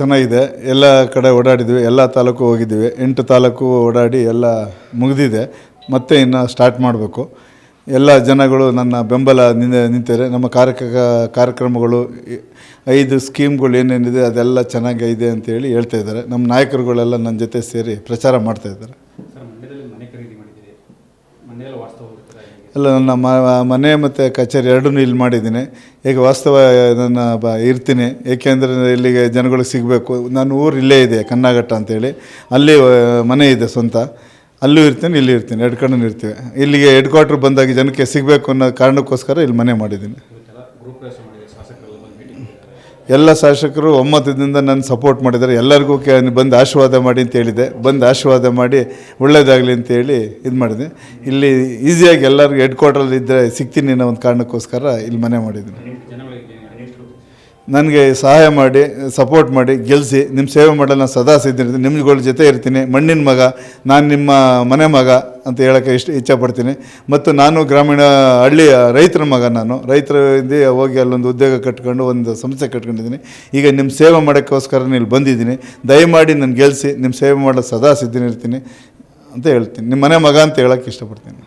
ಚೆನ್ನಾಗಿದೆ ಎಲ್ಲ ಕಡೆ ಓಡಾಡಿದ್ವಿ. ಎಲ್ಲ ತಾಲೂಕು ಹೋಗಿದ್ದೀವಿ. ಎಂಟು ತಾಲೂಕು ಓಡಾಡಿ ಎಲ್ಲ ಮುಗಿದಿದೆ. ಮತ್ತೆ ಇನ್ನು ಸ್ಟಾರ್ಟ್ ಮಾಡಬೇಕು. ಎಲ್ಲ ಜನಗಳು ನನ್ನ ಬೆಂಬಲ ನಿಂದ ನಿಂತಿದ್ದಾರೆ. ನಮ್ಮ ಕಾರ್ಯಕ, ಕಾರ್ಯಕ್ರಮಗಳು, ಐದು ಸ್ಕೀಮ್ಗಳು ಏನೇನಿದೆ ಅದೆಲ್ಲ ಚೆನ್ನಾಗಿದೆ ಅಂತೇಳಿ ಹೇಳ್ತಾ ಇದ್ದಾರೆ. ನಮ್ಮ ನಾಯಕರುಗಳೆಲ್ಲ ನನ್ನ ಜೊತೆ ಸೇರಿ ಪ್ರಚಾರ ಮಾಡ್ತಾ ಇದ್ದಾರೆ ಸರ್ ಮಂಡ್ಯದಲ್ಲಿ ಮನೆ ಖರೀದಿ ಮಾಡಿದ್ದೀರಿ ಹೇಗೆ ನನ್ನ ಮನೆ ಮತ್ತು ಕಚೇರಿ ಎರಡೂ ಇಲ್ಲಿ ಮಾಡಿದ್ದೀನಿ. ಈಗ ವಾಸ್ತವ ನನ್ನ ಬ ಇರ್ತೀನಿ. ಏಕೆಂದರೆ ಇಲ್ಲಿಗೆ ಜನಗಳಿಗೆ ಸಿಗಬೇಕು. ನನ್ನ ಊರು ಇಲ್ಲೇ ಇದೆ ಕನ್ನಘಟ್ಟ ಅಂತೇಳಿ. ಅಲ್ಲಿ ಮನೆ ಇದೆ ಸ್ವಂತ. ಅಲ್ಲೂ ಇರ್ತೀನಿ ಇಲ್ಲಿ ಇರ್ತೀನಿ. ಎರಡು ಕಡೆ ಇರ್ತೀವಿ. ಇಲ್ಲಿಗೆ ಹೆಡ್ ಕ್ವಾರ್ಟ್ರ್ ಬಂದಾಗ ಜನಕ್ಕೆ ಸಿಗಬೇಕು ಅನ್ನೋ ಕಾರಣಕ್ಕೋಸ್ಕರ ಇಲ್ಲಿ ಮನೆ ಮಾಡಿದ್ದೀನಿ. ಎಲ್ಲ ಶಾಸಕರು ಒಮ್ಮತದಿಂದ ನನ್ನ ಸಪೋರ್ಟ್ ಮಾಡಿದ್ದಾರೆ. ಎಲ್ಲರಿಗೂ ಕೇ, ಬಂದು ಆಶೀರ್ವಾದ ಮಾಡಿ ಅಂತ ಹೇಳಿದೆ ಬಂದು ಆಶೀರ್ವಾದ ಮಾಡಿ ಒಳ್ಳೇದಾಗಲಿ ಅಂತೇಳಿ ಇದು ಮಾಡಿದೆ ಇಲ್ಲಿ ಈಸಿಯಾಗಿ ಎಲ್ಲರಿಗೂ ಹೆಡ್ ಕ್ವಾರ್ಟ್ರಲ್ಲಿ ಇದ್ದರೆ ಸಿಗ್ತೀನಿ ಅನ್ನೋ ಒಂದು ಕಾರಣಕ್ಕೋಸ್ಕರ ಇಲ್ಲಿ ಮನೆ ಮಾಡಿದ್ದೀನಿ. ನನಗೆ ಸಹಾಯ ಮಾಡಿ ಸಪೋರ್ಟ್ ಮಾಡಿ ಗೆಲ್ಲಿಸಿ ನಿಮ್ಮ ಸೇವೆ ಮಾಡಲು ನಾನು ಸದಾ ಸಿದ್ಧಿರ್ತೀನಿ ನಿಮ್ಗಳ ಜೊತೆ ಇರ್ತೀನಿ. ಮಣ್ಣಿನ ಮಗ, ನಾನು ನಿಮ್ಮ ಮನೆ ಮಗ ಅಂತ ಹೇಳೋಕ್ಕೆ ಇಷ್ಟ ಇಚ್ಛಪಡ್ತೀನಿ ಮತ್ತು ನಾನು ಗ್ರಾಮೀಣ ಹಳ್ಳಿಯ ರೈತರ ಮಗ ನಾನು. ರೈತರಿಂದ ಹೋಗಿ ಅಲ್ಲೊಂದು ಉದ್ಯೋಗ ಕಟ್ಕೊಂಡು, ಒಂದು ಸಂಸ್ಥೆ ಕಟ್ಕೊಂಡಿದ್ದೀನಿ. ಈಗ ನಿಮ್ಮ ಸೇವೆ ಮಾಡೋಕ್ಕೋಸ್ಕರ ಇಲ್ಲಿ ಬಂದಿದ್ದೀನಿ. ದಯಮಾಡಿ ನಾನು ಗೆಲ್ಲಿಸಿ ನಿಮ್ಮ ಸೇವೆ ಮಾಡಲು ಸದಾ ಸಿದ್ಧನಿರ್ತೀನಿ ಅಂತ ಹೇಳ್ತೀನಿ. ನಿಮ್ಮ ಮನೆ ಮಗ ಅಂತ ಹೇಳೋಕ್ಕೆ ಇಷ್ಟಪಡ್ತೀನಿ.